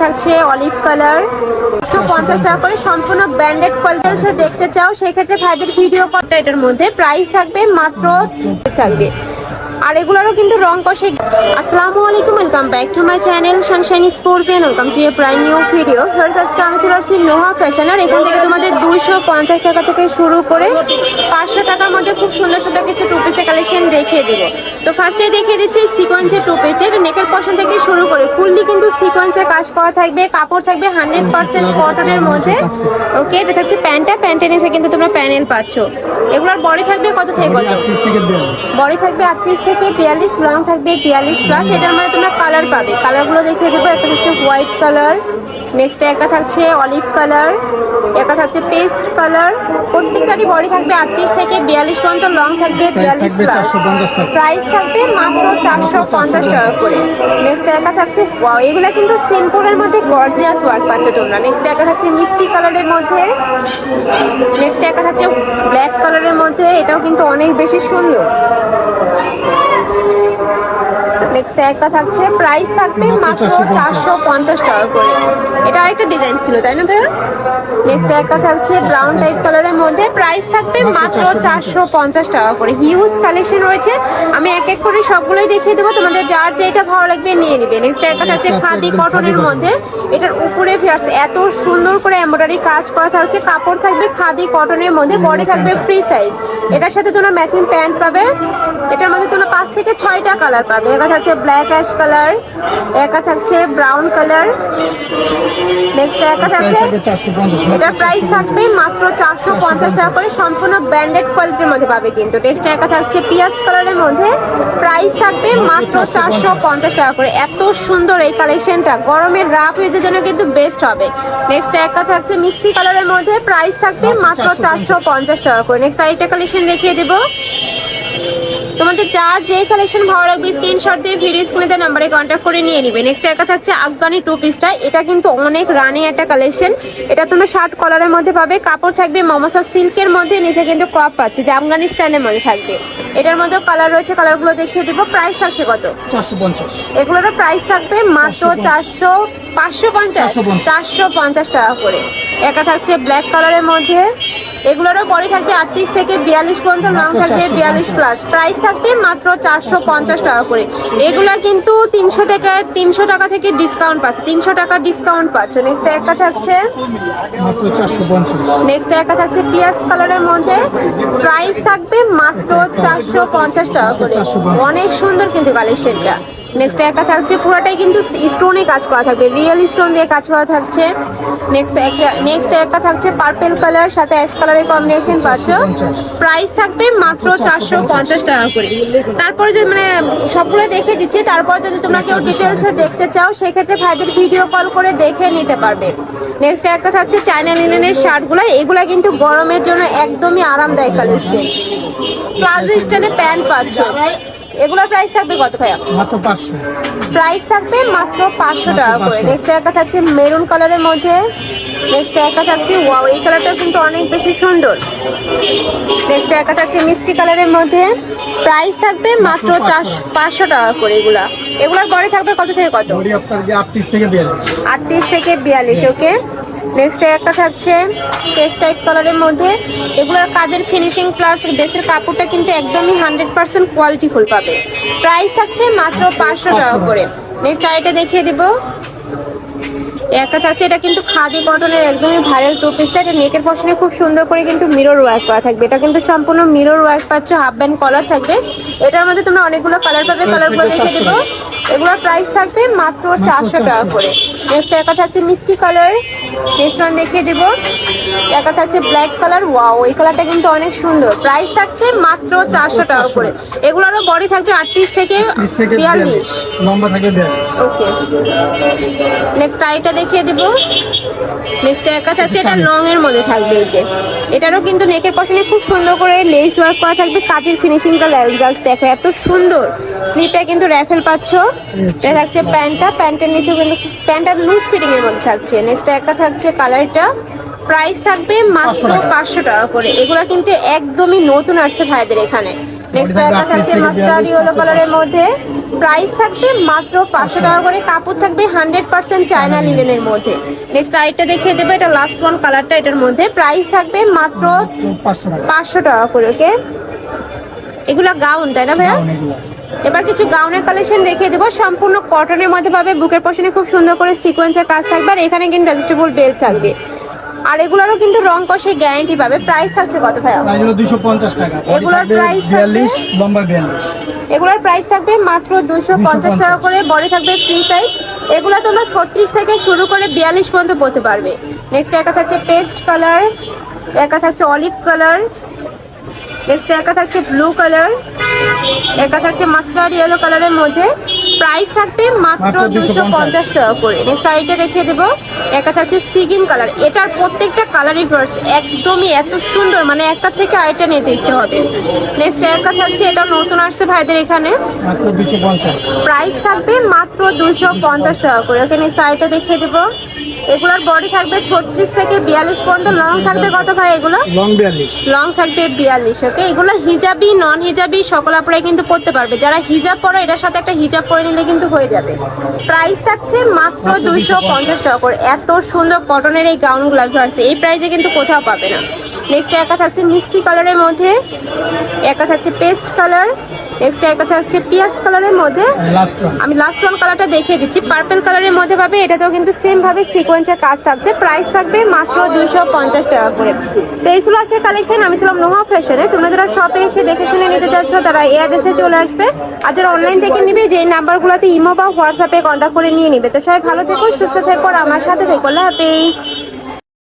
থাকছে olive colour. পঞ্চাশ টাকা করে সম্পূর্ণ ব্র্যান্ডেড কোয়ালিটি দেখতে চাও। সেক্ষেত্রে ভাইদের ভিডিও করতে এটার মধ্যে প্রাইস থাকবে মাত্র, থাকবে। আর এগুলোরও কিন্তু রং কষে। আসসালামু আলাইকুম welcome back to my channel sunshine scorpion welcome to a prime new video first আজকে আমি চলে আসছি নোহা ফ্যাশন আর এখান থেকে তোমাদের দুইশো পঞ্চাশ টাকা থেকে শুরু করে পাঁচশো টাকার মধ্যে খুব সুন্দর সুন্দর কিছু টু পিসের কালেকশন দেখিয়ে দিব। তো ফার্স্টে দেখিয়ে দিচ্ছি সিকোয়েন্সের টু নেকের পশন থেকে শুরু করে ফুললি কিন্তু সিকোয়েন্সের কাজ করা থাকবে কাপড় থাকবে হান্ড্রেড পার্সেন্ট কটনের মধ্যে। ওকে এটা থাকছে প্যান্টটা। প্যান্টের নিচে কিন্তু তোমরা প্যানেল পাচ্ছ। এগুলোর বডি থাকবে কত থেকে কত? বডি থাকবে আটত্রিশ থেকে বিয়াল্লিশ লং থাকবে বিয়াল্লিশ প্লাস এটার মধ্যে তোমরা কালার পাবে। কালারগুলো দেখিয়ে দেবো একটা হচ্ছে হোয়াইট কালার নেক্সট একটা থাকছে অলিভ কালার একটা থাকছে পেস্ট কালার প্রত্যেকটারই বডি থাকবে আটত্রিশ থেকে বিয়াল্লিশ পর্যন্ত লং থাকবে বিয়াল্লিশ প্লাস প্রাইস থাকবে মাত্র চারশো পঞ্চাশ টাকা করে। নেক্সট একটা থাকছে এগুলো কিন্তু সিম্পলের মধ্যে গর্জিয়াস ওয়ার্ক পাচ্ছ তোমরা। নেক্সট একটা থাকছে মিষ্টি কালারের মধ্যে। নেক্সট একটা থাকছে ব্ল্যাক কালারের মধ্যে এটাও কিন্তু অনেক বেশি সুন্দর। নেক্সট একটা থাকছে। প্রাইস থাকবে মাত্র চারশো পঞ্চাশ টাকা করে। এটা আরেকটা ডিজাইন ছিল তাই না ভাইয়া? নেক্সট একটা থাকছে ব্রাউন টাইপ কালারের মধ্যে। প্রাইস থাকবে মাত্র চারশো পঞ্চাশ। টাকা করে। হিউজ কালেকশন রয়েছে। আমি এক এক করে সবগুলোই দেখিয়ে দেবো। তোমাদের যার যেটা ভালো লাগবে নিয়ে নিবে। নেক্সট একটা থাকছে খাদি কটনের মধ্যে। এটার উপরে ফিয়ার্স এত সুন্দর করে এমব্রয়ডারি কাজ করা থাকছে। কাপড় থাকবে খাদি কটনের মধ্যে। বডি থাকবে ফ্রি সাইজ এটার সাথে তোমরা ম্যাচিং প্যান্ট পাবে। এটার মধ্যে তোমরা পাঁচ থেকে ছয়টা কালার পাবে। একটা থাকছে ব্ল্যাক অ্যাশ কালার একা থাকছে ব্রাউন কালার নেক্সট একা থাকছে এটার প্রাইস থাকবে মাত্র চারশো পঞ্চাশ টাকা করে সম্পূর্ণ ব্র্যান্ডেড কোয়ালিটির মধ্যে পাবে কিন্তু। নেক্সট একা থাকছে পিয়াজ কালারের মধ্যে প্রাইস থাকবে মাত্র চারশো পঞ্চাশ। টাকা করে। এত সুন্দর এই কালেকশনটা গরমের রাফ ইউজের জন্য কিন্তু বেস্ট হবে। নেক্সট একটা থাকছে মিষ্টি কালারের মধ্যে প্রাইস থাকবে মাত্র চারশো পঞ্চাশ। টাকা করে। নেক্সট আরেকটা কালেকশন দেখিয়ে দেবো। তোমাদের যার যেই কালেকশন ভালো লাগবে স্ক্রিনশট দিয়ে ভিডিও স্ক্রিনে নাম্বারে কন্ট্যাক্ট করে নিয়ে নিবে। নেক্সট একটা থাকছে আফগানি টু। পিসটা এটা কিন্তু অনেক রানি একটা কালেকশন এটা তোমরা শার্ট কলারের মধ্যে পাবে কাপড় থাকবে মমসা সিল্কের মধ্যে নিচে কিন্তু ক্রপ পাচ্ছে যে আফগানি স্টাইলের মধ্যে থাকবে। এটার মধ্যে কালার রয়েছে কালারগুলো দেখিয়ে দিব। প্রাইস থাকছে কত? চারশো পঞ্চাশ। এগুলোর প্রাইস থাকবে মাত্র চারশো পাঁচশো পঞ্চাশ। 450 চারশো পঞ্চাশ টাকা করে। একা থাকছে ব্ল্যাক কালারের মধ্যে এগুলোরও পরে থাকবে আটত্রিশ থেকে বিয়াল্লিশ পর্যন্ত লং থাকবে বিয়াল্লিশ প্লাস প্রাইস থাকবে মাত্র চারশো পঞ্চাশ টাকা করে। এগুলা কিন্তু তিনশো টাকা তিনশো টাকা থেকে ডিসকাউন্ট পাচ্ছে তিনশো টাকা ডিসকাউন্ট পাচ্ছে। নেক্সট একটা থাকছে নেক্সট একটা থাকছে পিয়াজ কালারের মধ্যে। প্রাইস থাকবে মাত্র চারশো পঞ্চাশ টাকা করে। অনেক সুন্দর কিন্তু কালেকশনটা নেক্সট একটা থাকছে, পুরোটাই কিন্তু স্টোনে কাজ করা থাকবে রিয়েল স্টোন দিয়ে কাজ করা থাকছে। নেক্সট একটা নেক্সট একটা থাকছে পার্পেল কালার সাথে অ্যাশ কালারের কম্বিনেশন পাচ্ছ। 450 প্রাইস থাকবে মাত্র চারশো পঞ্চাশ টাকা করে। তারপরে যদি মানে সবগুলো দেখে দিচ্ছি, তারপর যদি তোমরা কেউ ডিটেলসে দেখতে চাও, সেক্ষেত্রে ভাইদের ভিডিও কল করে দেখে নিতে পারবে। নেক্সট একটা থাকছে চায়না লিনেনের শার্টগুলো এগুলো কিন্তু গরমের জন্য একদমই আরামদায়ক কালেকশন প্লাজো স্টাইলে প্যান্ট পাচ্ছ। এগুলোর প্রাইস থাকবে কত ভাইয়া? মাত্র প্রাইস থাকবে মাত্র পাঁচশো টাকা করে। 500 নেক্সট একটা থাকছে মেরুন কালারের মধ্যে। নেক্সট একটা থাকছে ওয়াও এই কালারটা কিন্তু অনেক বেশি সুন্দর। নেক্সট একটা থাকছে মিষ্টি কালারের মধ্যে। প্রাইস থাকবে মাত্র চারশো পাঁচশো টাকা করে এগুলা। এগুলোর পরে থাকবে কত থেকে কত? বডি আপনার গিয়ে আটত্রিশ থেকে বিয়াল্লিশ। আটত্রিশ থেকে বিয়াল্লিশ ওকে নেক্সট একটা থাকছে টেস্ট টাইপ কালারের মধ্যে। এগুলোর কাজের ফিনিশিং প্লাস ড্রেসের কাপড়টা কিন্তু একদমই হান্ড্রেড পার্সেন্ট কোয়ালিটিফুল পাবে। প্রাইস থাকছে মাত্র পাঁচশো টাকা করে। নেক্সট আইটা দেখিয়ে দিব। একটা থাকছে এটা কিন্তু খাদি কটনের একদমই ভাইরাল টু। পিসটা এটা নেকের পশনে খুব সুন্দর করে কিন্তু মিরর ওয়ার্ক করা থাকবে। এটা কিন্তু সম্পূর্ণ মিরর ওয়ার্ক পাচ্ছ হাফ ব্যান্ড কলার থাকবে। এটার মধ্যে তোমরা অনেকগুলো কালার পাবে। কালারগুলো দেখে দেবো। এগুলোর প্রাইস থাকবে মাত্র চারশো টাকা করে। নেক্সট একটা থাকছে মিষ্টি কালার নেক্সট ওয়ান দেখিয়ে দেবো। একটা থাকছে ব্ল্যাক কালার ওয়াও এই কালারটা কিন্তু অনেক সুন্দর। প্রাইস থাকছে মাত্র চারশো টাকা করে। এগুলোরও বডি থাকবে আটত্রিশ থেকে বিয়াল্লিশ। লম্বা থাকবে বিয়াল্লিশ। ওকে নেক্সট আইটা দেখিয়ে দিব। নেক্সট একটা থাকছে এটা লং এর মধ্যে থাকবে এই যে। এটারও কিন্তু নেকের পশনে খুব সুন্দর করে লেস ওয়ার্ক করা থাকবে। কাজের ফিনিশিংটা জাস্ট দেখো এত সুন্দর। স্লিপটা কিন্তু র্যাফেল পাচ্ছ। এটা থাকছে প্যান্টটা। প্যান্টের নিচেও কিন্তু প্যান্টটা লুজ ফিটিং এর মধ্যে থাকছে। নেক্সট একটা থাকছে কালারটা প্রাইস থাকবে মাত্র 500 পাঁচশো টাকা করে। এগুলা কিন্তু একদমই নতুন আসছে ভাইদের এখানে। 38 থাকছে মাস্টার্ড ইয়েলো কালারের মধ্যে। প্রাইস থাকবে মাত্র পাঁচশো টাকা করে। কাপড় থাকবে হান্ড্রেড পার্সেন্ট চায়না লিলেনের মধ্যে। নেক্সট আরেকটা দেখিয়ে দেবো। এটা লাস্ট ওয়ান কালারটা এটার মধ্যে। প্রাইস থাকবে মাত্র পাঁচশো টাকা। করে ওকে এগুলো গাউন তাই না ভাইয়া? এবার কিছু গাউনের কালেকশন দেখিয়ে দেবো। সম্পূর্ণ কটনের মধ্যে পাবে। বুকের পশনে খুব সুন্দর করে সিকোয়েন্সের কাজ থাকবে। আর এখানে কিন্তু অ্যাডজাস্টেবল বেল্ট থাকবে। আর এগুলোরও কিন্তু রং কষে গ্যারান্টি পাবে। প্রাইস থাকছে কত প্রাইস হলো দুশো পঞ্চাশ টাকা। এগুলোর থাকবে? বিয়াল্লিশ লম্বা বিয়াল্লিশ। এগুলোর প্রাইস থাকবে মাত্র দুশো পঞ্চাশ টাকা করে। বড় থাকবে ফ্রি সাইজ এগুলো তোমরা ছত্রিশ থেকে শুরু করে বিয়াল্লিশ পর্যন্ত পড়তে পারবে। নেক্সট একটা থাকছে পেস্ট কালার একটা থাকছে অলিভ কালার নেক্সট একটা থাকছে ব্লু কালার একটা থাকছে মাস্টার্ড ইয়েলো কালারের মধ্যে। প্রাইস থাকবে মাত্র দুশো পঞ্চাশ। টাকা করে। নেক্সট আইটা দেখিয়ে দেবো। একটা থাকছে সিগিন কালার এটার প্রত্যেকটা কালারই ফার্স্ট একদমই এত সুন্দর মানে একটার থেকে আইটা নিতে ইচ্ছে হবে। নেক্সট একটা থাকছে এটা নতুন আসছে ভাইদের এখানে। প্রাইস থাকবে মাত্র দুশো পঞ্চাশ টাকা করে। ওকে নেক্সট আইটা দেখিয়ে দেবো। এগুলোর বডি থাকবে ছত্রিশ থেকে বিয়াল্লিশ পর্যন্ত লং থাকবে কত ভাই এগুলো? লং বিয়াল্লিশ। লং থাকবে বিয়াল্লিশ ওকে এগুলো হিজাবি নন হিজাবি সকল আপনারাই কিন্তু পড়তে পারবে। যারা হিজাব পরে এটার সাথে একটা হিজাব পরে নিলে কিন্তু হয়ে যাবে। প্রাইস থাকছে মাত্র মাত্র দুইশো পঞ্চাশ। টাকা করে। এত সুন্দর কটনের এই গাউনগুলো আসছে এই প্রাইসে কিন্তু কোথাও পাবে না। নেক্সট একা থাকছে মিষ্টি কালারের মধ্যে একা থাকছে পেস্ট কালার নেক্সট একটা থাকছে পিয়াজ কালারের মধ্যে। আমি লাস্ট ওয়ান কালারটা দেখিয়ে দিচ্ছি। পার্পল কালারের মধ্যে পাবে এটাতেও কিন্তু সেম ভাবে সিকোয়েন্সের কাজ থাকছে। প্রাইস থাকবে মাত্র দুইশো পঞ্চাশ টাকা করে। তো এই ছিল আজকে কালেকশন আমি ছিলাম নোহা ফ্যাশনে তোমরা যারা শপে এসে দেখে শুনে নিতে চাচ্ছ তারা এই অ্যাড্রেসে চলে আসবে। আর যারা অনলাইন থেকে নিবে যে নাম্বারগুলোতে ইমো বা হোয়াটসঅ্যাপে কন্ট্যাক্ট করে নিয়ে নিবে। তো সবাই ভালো থেকো সুস্থ থেকো আর আমার সাথে থেকো। হাফেজ।